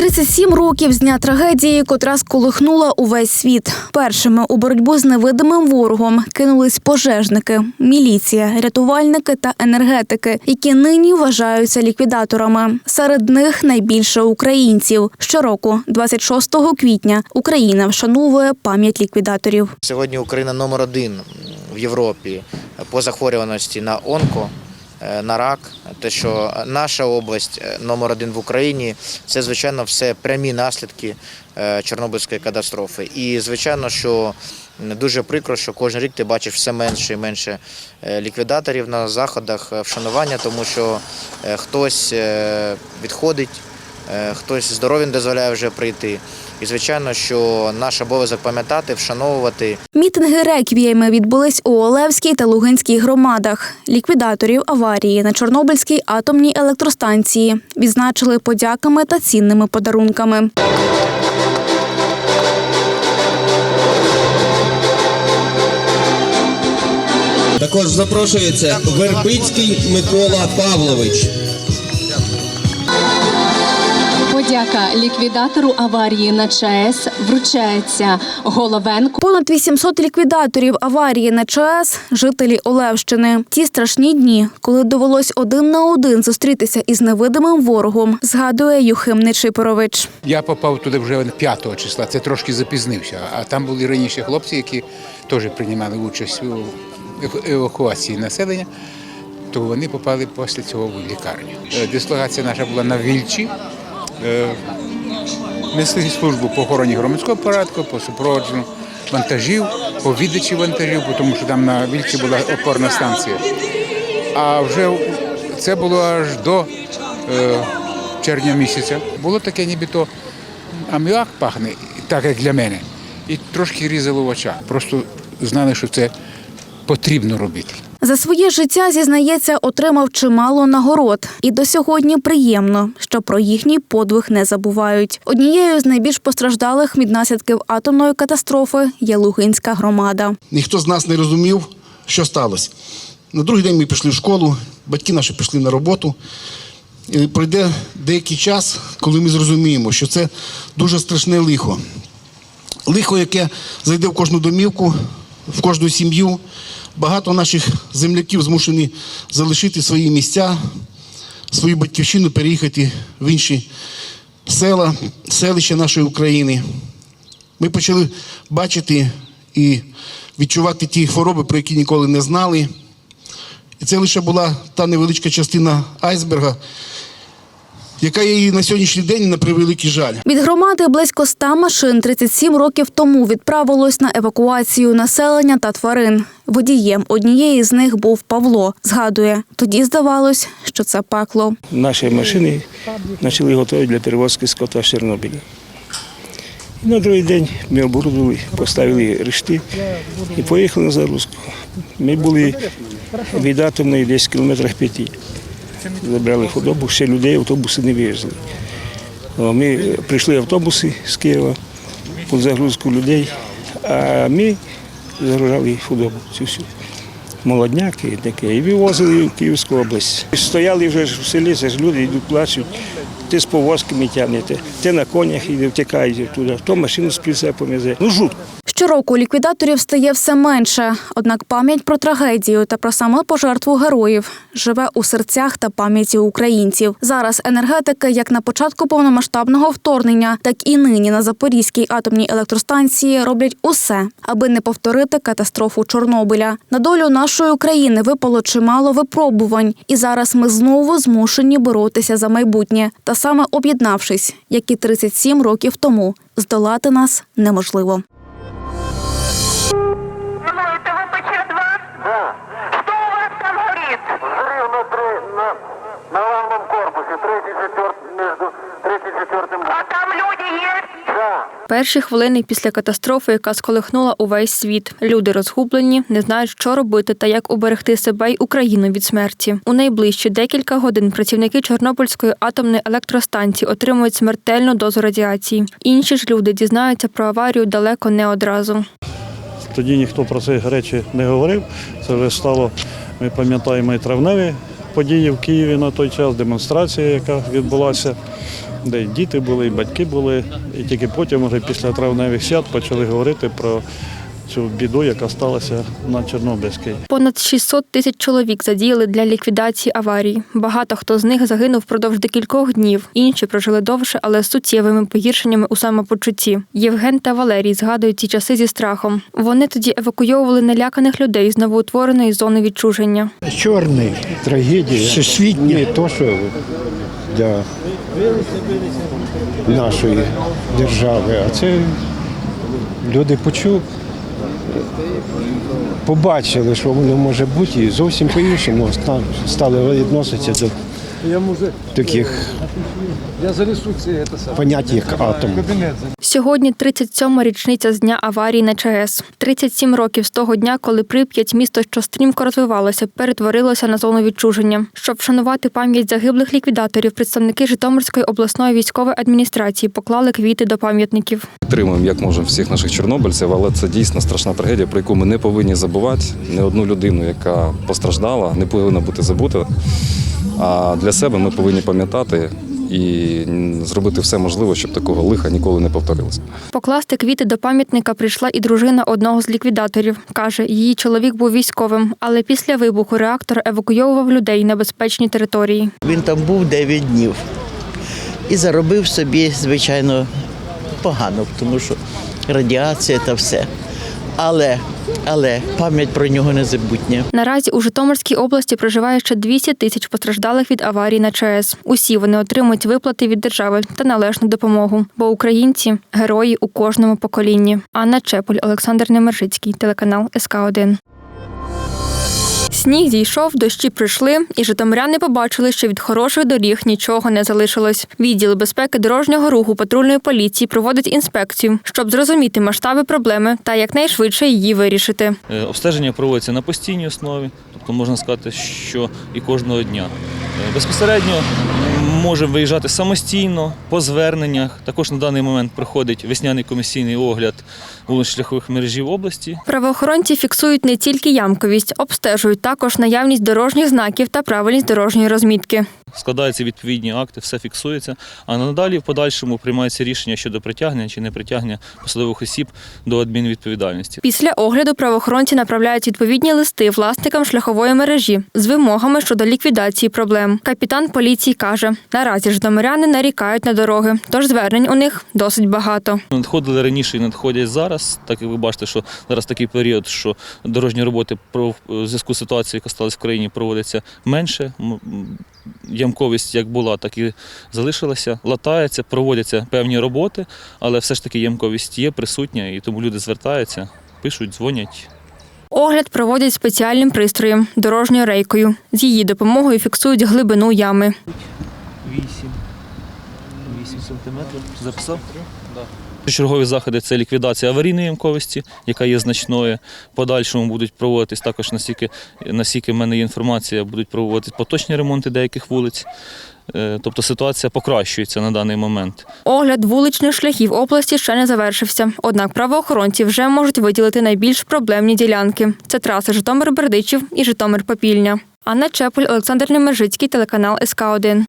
37 років з дня трагедії, котра сколихнула увесь світ. Першими у боротьбу з невидимим ворогом кинулись пожежники, міліція, рятувальники та енергетики, які нині вважаються ліквідаторами. Серед них найбільше українців. Щороку, 26 квітня, Україна вшановує пам'ять ліквідаторів. Сьогодні Україна номер один в Європі по захворюваності на онко, на рак. Те, що наша область е, номер один в Україні, це звичайно все прямі наслідки е, Чорнобильської катастрофи. І звичайно, що дуже прикро, що кожен рік ти бачиш все менше і менше е, ліквідаторів на заходах е, вшанування, тому що е, хтось е, відходить. Е, Хтось здоров'я не дозволяє вже прийти. І звичайно, що наш обов'язок пам'ятати, вшановувати Мітинги реквіями відбулись у Олевській та Луганській громадах. Ліквідаторів аварії на Чорнобильській атомній електростанції відзначили подяками та цінними подарунками. Також запрошується Вербицький Микола Павлович. Подяка ліквідатору аварії на ЧАЕС вручається Головенку Понад 800 ліквідаторів аварії на ЧАЕС – жителі Олевщини. Ті страшні дні, коли довелось один на один зустрітися із невидимим ворогом, згадує Юхим Нечипорович. Я попав туди вже 5 числа, це трошки запізнився. А там були раніше хлопці, які теж приймали участь у евакуації населення, то вони попали після цього в лікарню. Е, Дислокація наша була на Вільчі. Е, Несли службу по охороні громадського порядку, по супроводженню вантажів, по віддачі вантажів, тому що там на Вільчі була опорна станція. А вже це було аж до е, червня місяця. Було таке, нібито аміак пахне, так як для мене, і трошки різало в очах. Просто знали, що це потрібно робити. За своє життя, зізнається, отримав чимало нагород. І до сьогодні приємно, що про їхній подвиг не забувають. Однією з найбільш постраждалих від наслідків атомної катастрофи є Лугинська громада. Ніхто з нас не розумів, що сталося. На другий день ми пішли в школу, батьки наші пішли на роботу. І пройде деякий час, коли ми зрозуміємо, що це дуже страшне лихо. Лихо, яке зайде в кожну домівку, в кожну сім'ю. Багато наших земляків змушені залишити свої місця, свою батьківщину, переїхати в інші села, селища нашої України. Ми почали бачити і відчувати ті хвороби, про які ніколи не знали. І це лише була та невеличка частина айсберга, яка є і на сьогоднішній день на превеликий жаль. Від громади близько 100 машин 37 років тому відправилось на евакуацію населення та тварин. Водієм однієї з них був Павло. Згадує, тоді здавалось, що це пекло. Наші машини почали готувати для перевозки скота з Чорнобиля. І на другий день ми оборудували, поставили решти і поїхали на загрузку. Ми були від атомної десь кілометрах п'яти. Забрали худобу, ще людей автобуси не вивезли. Ми прийшли автобуси з Києва під загрузку людей, а ми загружали худобу цю всю. Молодняки таке, і вивозили в Київську область. Стояли вже в селі, це ж люди йдуть, плачуть. Ти з повозками тягнете, ти на конях йде, втікаєте туди, хто машину з прицепом везе. Ну жутко. Щороку ліквідаторів стає все менше. Однак пам'ять про трагедію та про самопожертву героїв живе у серцях та пам'яті українців. Зараз енергетики, як на початку повномасштабного вторгнення, так і нині на Запорізькій атомній електростанції роблять усе, аби не повторити катастрофу Чорнобиля. На долю нашої країни випало чимало випробувань, і зараз ми знову змушені боротися за майбутнє. Та саме об'єднавшись, як і 37 років тому, здолати нас неможливо. Перші хвилини після катастрофи, яка сколихнула увесь світ. Люди розгублені, не знають, що робити та як уберегти себе й Україну від смерті. У найближчі декілька годин працівники Чорнобильської атомної електростанції отримують смертельну дозу радіації. Інші ж люди дізнаються про аварію далеко не одразу. Тоді ніхто про ці речі не говорив. Це вже стало, ми пам'ятаємо і травневі події в Києві на той час, демонстрація, яка відбулася, де і діти були, і батьки були. І тільки потім, вже після травневих свят, почали говорити про цю біду, яка сталася на Чорнобильській. Понад 600 тисяч чоловік задіяли для ліквідації аварії. Багато хто з них загинув впродовж декількох днів. Інші прожили довше, але з суттєвими погіршеннями у самопочутті. Євген та Валерій згадують ці часи зі страхом. Вони тоді евакуйовували наляканих людей з новоутвореної зони відчуження. Чорний трагедія. Всесвітня. Не то, що для нашої держави, а це люди почули, побачили, що воно може бути, і зовсім по-іншому стали відноситися до таких понять, як атом. Сьогодні 37-ма річниця з дня аварії на ЧАЕС. 37 років з того дня, коли Прип'ять, місто, що стрімко розвивалося, перетворилося на зону відчуження. Щоб вшанувати пам'ять загиблих ліквідаторів, представники Житомирської обласної військової адміністрації поклали квіти до пам'ятників. Підтримуємо як можемо всіх наших чорнобильців, але це дійсно страшна трагедія, про яку ми не повинні забувати. Не одну людину, яка постраждала, не повинна бути забута. А для себе ми повинні пам'ятати і зробити все можливе, щоб такого лиха ніколи не повторилося. Покласти квіти до пам'ятника прийшла і дружина одного з ліквідаторів. Каже, її чоловік був військовим, але після вибуху реактор евакуйовував людей на безпечні території. Він там був 9 днів і заробив собі, звичайно, погано, тому що радіація та все. Але, але пам'ять про нього незабутня. Наразі у Житомирській області проживає ще 200 тисяч постраждалих від аварії на ЧАЕС. Усі вони отримують виплати від держави та належну допомогу. Бо українці герої у кожному поколінні. Анна Чепуль, Олександр Немержицький, телеканал СК 1 Сніг зійшов, дощі прийшли, і житомиряни побачили, що від хороших доріг нічого не залишилось. Відділ безпеки дорожнього руху патрульної поліції проводить інспекцію, щоб зрозуміти масштаби проблеми та якнайшвидше її вирішити. Е, Обстеження проводиться на постійній основі, тобто можна сказати, що і кожного дня. Е, Безпосередньо можемо виїжджати самостійно по зверненнях. Також на даний момент проходить весняний комісійний огляд вулично-шляхових мережів області. Правоохоронці фіксують не тільки ямковість, обстежують також наявність дорожніх знаків та правильність дорожньої розмітки. Складаються відповідні акти, все фіксується. А надалі в подальшому приймається рішення щодо притягнення чи не притягнення посадових осіб до адмінвідповідальності. Після огляду правоохоронці направляють відповідні листи власникам шляхової мережі з вимогами щодо ліквідації проблем. Капітан поліції каже, наразі житомиряни нарікають на дороги, тож звернень у них досить багато. Надходили раніше і надходять зараз. Так як ви бачите, що зараз такий період, що дорожні роботи про в зв'язку з ситуацією, яка сталася в країні, проводиться менше. Ямковість як була, так і залишилася. Латається, проводяться певні роботи, але все ж таки ямковість є присутня, і тому люди звертаються, пишуть, дзвонять. Огляд проводять спеціальним пристроєм дорожньою рейкою. З її допомогою фіксують глибину ями. 8. 8 сантиметрів. Записав? Чергові заходи це ліквідація аварійної ямковості, яка є значною. Подальшому будуть проводитись також, наскільки, наскільки в мене є інформація, будуть проводитись поточні ремонти деяких вулиць. Е, Тобто ситуація покращується на даний момент. Огляд вуличних шляхів області ще не завершився. Однак правоохоронці вже можуть виділити найбільш проблемні ділянки. Це траси Житомир-Бердичів і Житомир-Попільня. Анна Чепуль, Олександр Немержицький, телеканал СК 1